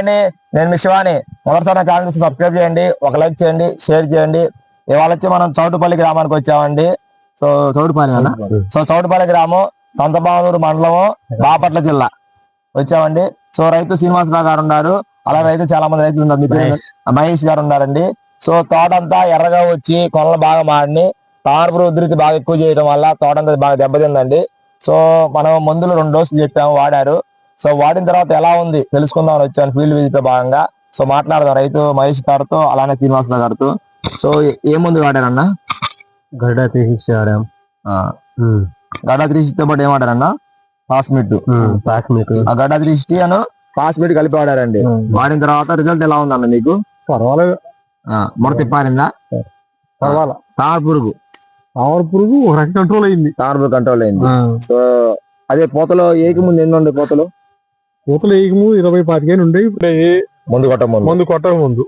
అండి నేను మీ శివాని. మొదటిసారి ఛానల్ సబ్స్క్రైబ్ చేయండి. ఒక లైక్ చేయండి. షేర్ చేయండి. ఇవాళ వచ్చి మనం చౌటుపల్లి గ్రామానికి వచ్చామండి. సో చౌటుపల్లి సో చౌటుపల్లి గ్రామం సంతబావనూరు మండలము బాపట్ల జిల్లా. వచ్చామండి. సో రైతు శ్రీనివాసరావు గారు ఉన్నారు. అలా రైతు చాలా మంది రైతులు ఉన్నారు. మహేష్. గారు ఉన్నారండి. సో తోట అంతా ఎర్రగా వచ్చి కొనలు బాగా మాడిని తామరపురు ఉధృతి బాగా ఎక్కువ చేయడం వల్ల తోట అంతా బాగా దెబ్బతిందండి. సో మనం మందులు రెండు డోసులు చెప్పాము వాడారు. సో వాడిన తర్వాత ఎలా ఉంది తెలుసుకుందామని వచ్చాను ఫీల్డ్ విజిట్లో భాగంగా. సో మాట్లాడదాం. రైతు మహేష్ గారితో అలానే శ్రీనివాసరావు గారితో. సో ఏ మందు వాడారన్నా? గడ్డ తీసి ఆడాం గడ్డ త్రీ సిక్స్టీ పాటు ఏం వాడారన్నా? పాస్మిట్ పాస్ మీకు ఆ గడ్డ త్రీ సిక్స్టీ అను పాస్మిట్ కలిపి వాడారండి. వాడిన తర్వాత రిజల్ట్ ఎలా ఉందన్న మీకు? పర్వాలేదు. ముడత తిప్పారిందా? పర్వాలా. తామర పురుగు. ఆవర పురుగు కంట్రోల్ అయింది. పురుగు కంట్రోల్ అయింది. సో అదే పూతలో ఏకి ముందు ఎన్ని ఉండే పూతలు? పూతలు ఏకము ఇరవై పాతికేను ఉండే ఇప్పుడు ముందు కొట్ట ముందు. మందు కొట్టక ముందు.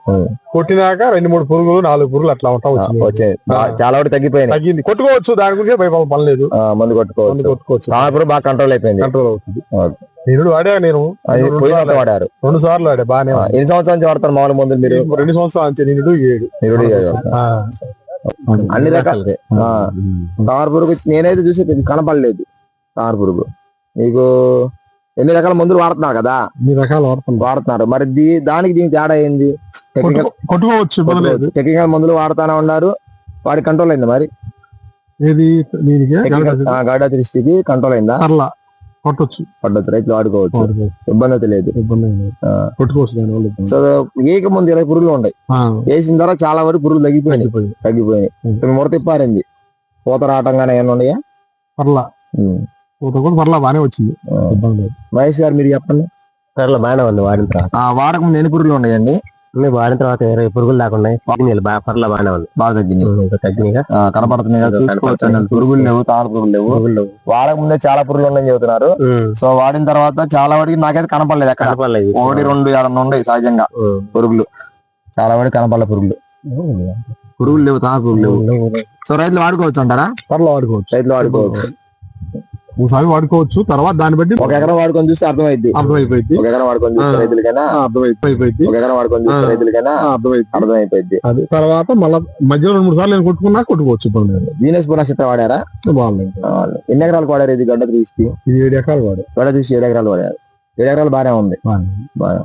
కొట్టినాక రెండు మూడు పురుగులు నాలుగు పురుగులు అట్లా ఉంటా వచ్చాయి. చాలా వరకు తగ్గిపోయినాయి. తగ్గింది. కొట్టుకోవచ్చు దాని గురించి భయపడ పని లేదు. మందు మందు కొట్టుకోవచ్చు. కొట్టుకోవచ్చు బాగా కంట్రోల్ అయిపోయింది. కంట్రోల్ అవుతుంది. నేను వాడా? నేను వాడారు. రెండు సార్లు ఆడా బాగానే ఆ, ఎన్ని సంవత్సరాల నుంచి వాడతారు మామూలు మందులు మీరు? రెండు సంవత్సరాల నుంచి నిండు ఏడు. నిరుడు. ఆ. అన్ని రకాలు ఆ, తామర పురుగు నేనైతే చూసి కనపడలేదు. తామర పురుగు. మీకు ఎన్ని రకాల మందులు వాడుతున్నారు కదా? రకాలు వాడుతుంది వాడుతున్నారు. మరి దానికి దీనికి తేడా ఏంది? కొట్టుకోవచ్చు టెక్నికల్ మందులు వాడుతానే ఉన్నారు. వాడి కంట్రోల్ అయింది మరి? ఏది గాడా దృష్టికి కంట్రోల్ అయిందా? పర్లా. కొట్టొచ్చు. పడ్డొచ్చు రైతులు వాడుకోవచ్చు. ఇబ్బంది అయితే లేదు. ఇబ్బంది. కొట్టుకోవచ్చు. సో ఏక ముందు ఇరవై పురుగులు ఉన్నాయి. వేసిన తర్వాత చాలా వరకు పురుగులు తగ్గిపోయినాయి. తగ్గిపోయింది. తగ్గిపోయినాయి. సో ముడత తిప్పారింది పూత రావటం కానీ ఏమైనా ఉన్నాయా? పర్లా. పూత కూడా పర్లా బాగానే వచ్చింది. ఇబ్బంది లేదు. మహేష్ గారు మీరు చెప్పండి. పర్ల బాగానే ఉంది వాడిన తర్వాత. ఆ వాడక ముందు ఎన్ని పురుగులు ఉన్నాయండి? అన్ని వాడిన తర్వాత ఇరవై పురుగులు దాకా ఉన్నాయి. తగ్గినాయి బాగా పర్ల బాగానే ఉంది. బాగా తగ్గినాయి. ఇంకా తగ్గినాయిగా? ఆ, కనపడుతున్నాయి. కదా, చూసుకోవచ్చు. పురుగులు లేవు తామర పురుగులు లేవు. పురుగులు వాడక ముందే చాలా పురుగులు ఉన్నాయని చెబుతున్నారు. సో వాడిన తర్వాత చాలా వరకు నాకైతే కనపడలేదు అక్కడ కనపడలేదు. ఒకటి రెండు ఏడన్నా ఉన్నాయి సహజంగా. పురుగులు. చాలా వరకు కనపడలే పురుగులు. పురుగులు లేవు తామర పురుగులు లేవు. సో రైతులు వాడుకోవచ్చు అంటారా? పర్లా వాడుకోవచ్చు. రైతులు వాడుకోవచ్చు. ఒకసారి వాడుకోవచ్చు. తర్వాత దాన్ని బట్టి ఒక ఎకరం వాడుకొని చూస్తే అర్థమైద్ది. అర్థమైపోయింది ఒక ఎకరం వాడుకొని చూస్తే. రైతులకైనా అర్థమైపోయింది ఒక ఎకరం వాడుకొని చూస్తే. రైతులకైనా అర్థమైంది అర్థమైపోయింది అది తర్వాత మళ్ళా మధ్యలో రెండు మూడు సార్లు నేను కొట్టుకున్నా కొట్టుకోవచ్చు లేదు. జీనస్ నక్షత్రం వాడారా? బాగుంది ఎన్ని ఎకరాలకు వాడారు ఇది గడ్డ తీసి ఇది ఏడు ఎకరాలు వాడు గడ్డ తీసి ఏడు ఎకరాలు వాడారు. ఏడు ఎకరాలు బాగానే ఉంది. బాగా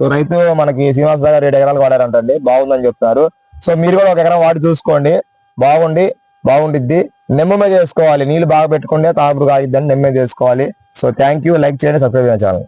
సో రైతు మనకి శ్రీనివాస గారు ఏడు ఎకరాలు వాడారంటండి. బాగుందని చెప్తున్నారు. సో మీరు కూడా ఒక ఎకరం వాడి చూసుకోండి. బాగుండి బాగుండిద్ది. నెమ్మ మీద వేసుకోవాలి. నీళ్ళు బాగా పెట్టుకుంటే తాపురు కాగిద్దని నెమ్మ మీద వేసుకోవాలి. సో థ్యాంక్ యూ లైక్ చేయండి సబ్స్క్రైబ్ చేయాలి ఛానల్